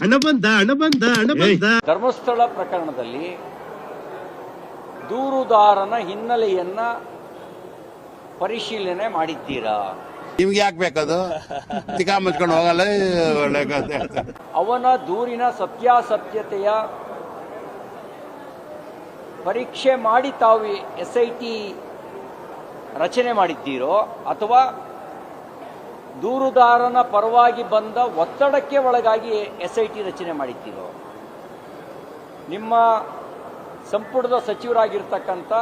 ಹಣ ಬಂದ ಹಣ ಬಂದ ಹಣ ಬಂದ ಧರ್ಮಸ್ಥಳ ಪ್ರಕರಣದಲ್ಲಿ ದೂರುದಾರನ ಹಿನ್ನೆಲೆಯನ್ನ ಪರಿಶೀಲನೆ ಮಾಡಿದ್ದೀರಾ? ನಿಮ್ಗೆ ಯಾಕೆ ಬೇಕದು? ತಿಕಾ ಮುಚ್ಕೊಂಡು ಹೋಗಲ್ಲ ಒಳ್ಳೆ ಕಥೆ. ಹೇಳ್ತಾರೆ. ಅವನ ದೂರಿನ ಸತ್ಯಾಸತ್ಯತೆಯ ಪರೀಕ್ಷೆ ಮಾಡಿ ತಾವು ಎಸ್ ಐ ಟಿ ರಚನೆ ಮಾಡಿದ್ದೀರೋ ಅಥವಾ ದೂರುದಾರನ ಪರವಾಗಿ ಬಂದ ಒತ್ತಡಕ್ಕೆ ಒಳಗಾಗಿ ಎಸ್ ಐ ಟಿ ರಚನೆ ಮಾಡಿದ್ದೀರೋ. ನಿಮ್ಮ ಸಂಪುಟದ ಸಚಿವರಾಗಿರ್ತಕ್ಕಂಥ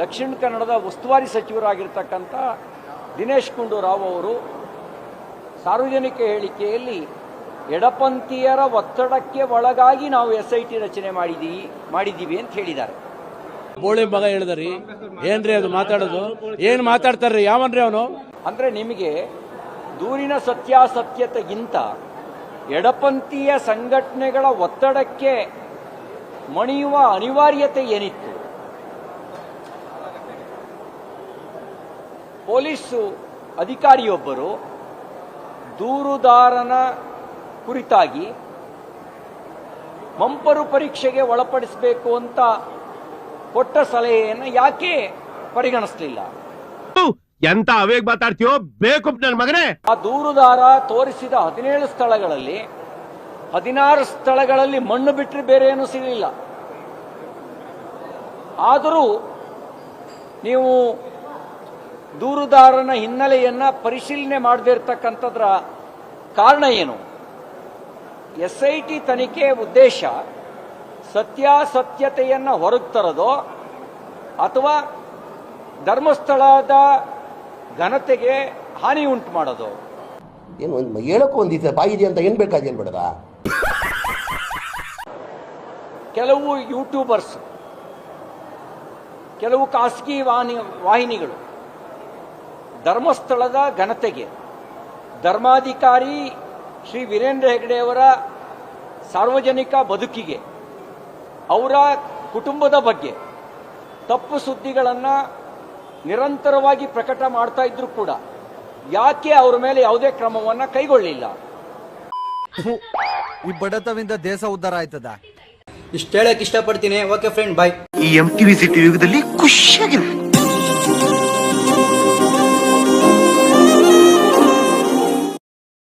ದಕ್ಷಿಣ ಕನ್ನಡದ ಉಸ್ತುವಾರಿ ಸಚಿವರಾಗಿರ್ತಕ್ಕಂಥ ದಿನೇಶ್ ಗುಂಡೂರಾವ್ ಅವರು ಸಾರ್ವಜನಿಕ ಹೇಳಿಕೆಯಲ್ಲಿ ಎಡಪಂಥೀಯರ ಒತ್ತಡಕ್ಕೆ ಒಳಗಾಗಿ ನಾವು ಎಸ್ ಐ ಟಿ ರಚನೆ ಮಾಡಿದೀವಿ ಮಾಡಿದ್ದೀವಿ ಅಂತ ಹೇಳಿದ್ದಾರೆ. ಬೋಳಿ ಮಗ ಹೇಳಿದ್ರಿ ಏನ್ರಿ ಅದು ಮಾತಾಡೋದು? ಏನ್ ಮಾತಾಡ್ತಾರ್ರಿ? ಯಾವನ್ರಿ ಅವನು? ಅಂದ್ರೆ ನಿಮಗೆ ದೂರಿನ ಸತ್ಯಾಸತ್ಯತೆಗಿಂತ ಎಡಪಂಥೀಯ ಸಂಘಟನೆಗಳ ಒತ್ತಡಕ್ಕೆ ಮಣಿಯುವ ಅನಿವಾರ್ಯತೆ ಏನಿತ್ತು? ಪೊಲೀಸು ಅಧಿಕಾರಿಯೊಬ್ಬರು ದೂರುದಾರನ ಕುರಿತಾಗಿ ಮಂಪರು ಪರೀಕ್ಷೆಗೆ ಒಳಪಡಿಸಬೇಕು ಅಂತ ಕೊಟ್ಟ ಸಲಹೆಯನ್ನು ಯಾಕೆ ಪರಿಗಣಿಸಲಿಲ್ಲ? ಎಂತ ಅವೇಗ್ ಮಾತಾಡ್ತೀಯೋ ಬೇಕು ನನ್ನ ಮಗನೇ. ಆ ದೂರುದಾರ ತೋರಿಸಿದ ಹದಿನೇಳು ಸ್ಥಳಗಳಲ್ಲಿ ಹದಿನಾರು ಸ್ಥಳಗಳಲ್ಲಿ ಮಣ್ಣು ಬಿಟ್ಟರೆ ಬೇರೆ ಏನೂ ಸಿಗಲಿಲ್ಲ. ಆದರೂ ನೀವು ದೂರುದಾರನ ಹಿನ್ನೆಲೆಯನ್ನ ಪರಿಶೀಲನೆ ಮಾಡದೇ ಇರತಕ್ಕಂಥದ್ರ ಕಾರಣ ಏನು? ಎಸ್ ಐ ಟಿ ತನಿಖೆ ಉದ್ದೇಶ ಸತ್ಯಾಸತ್ಯತೆಯನ್ನು ಹೊರಗೆ ತರೋದೋ ಅಥವಾ ಧರ್ಮಸ್ಥಳದ ಘನತೆಗೆ ಹಾನಿ ಉಂಟು ಮಾಡೋದು. ಏನು ಒಂದು ಹೇಳಕ್ಕೂ ಒಂದಿದೆ ಬಾಯಿದೆ ಅಂತ ಬೇಕಾದ ಏನು ಬೇಡದ ಕೆಲವು ಯೂಟ್ಯೂಬರ್ಸ್ ಕೆಲವು ಖಾಸಗಿ ವಾಹಿನಿ ವಾಹಿನಿಗಳು ಧರ್ಮಸ್ಥಳದ ಘನತೆಗೆ ಧರ್ಮಾಧಿಕಾರಿ ಶ್ರೀ ವೀರೇಂದ್ರ ಹೆಗಡೆಯವರ ಸಾರ್ವಜನಿಕ ಬದುಕಿಗೆ ಅವರ ಕುಟುಂಬದ ಬಗ್ಗೆ ತಪ್ಪು ಸುದ್ದಿಗಳನ್ನು ನಿರಂತರವಾಗಿ ಪ್ರಕಟ ಮಾಡ್ತಾ ಇದ್ರು ಕೂಡ ಯಾಕೆ ಅವರ ಮೇಲೆ ಯಾವುದೇ ಕ್ರಮವನ್ನ ಕೈಗೊಳ್ಳಿಲ್ಲ? ಈ ಬಡತವಿಂದ ದೇಶ ಉದ್ಧಾರ ಆಯ್ತದ? ಇಷ್ಟ ಹೇಳಕ್ ಇಷ್ಟಪಡ್ತೀನಿ. ಓಕೆ ಫ್ರೆಂಡ್ ಬಾಯ್ ಈ ಎಂ ಟಿವಿ ಸಿಟಿ ಯುಗದಲ್ಲಿ ಖುಷಿಯಾಗಿರು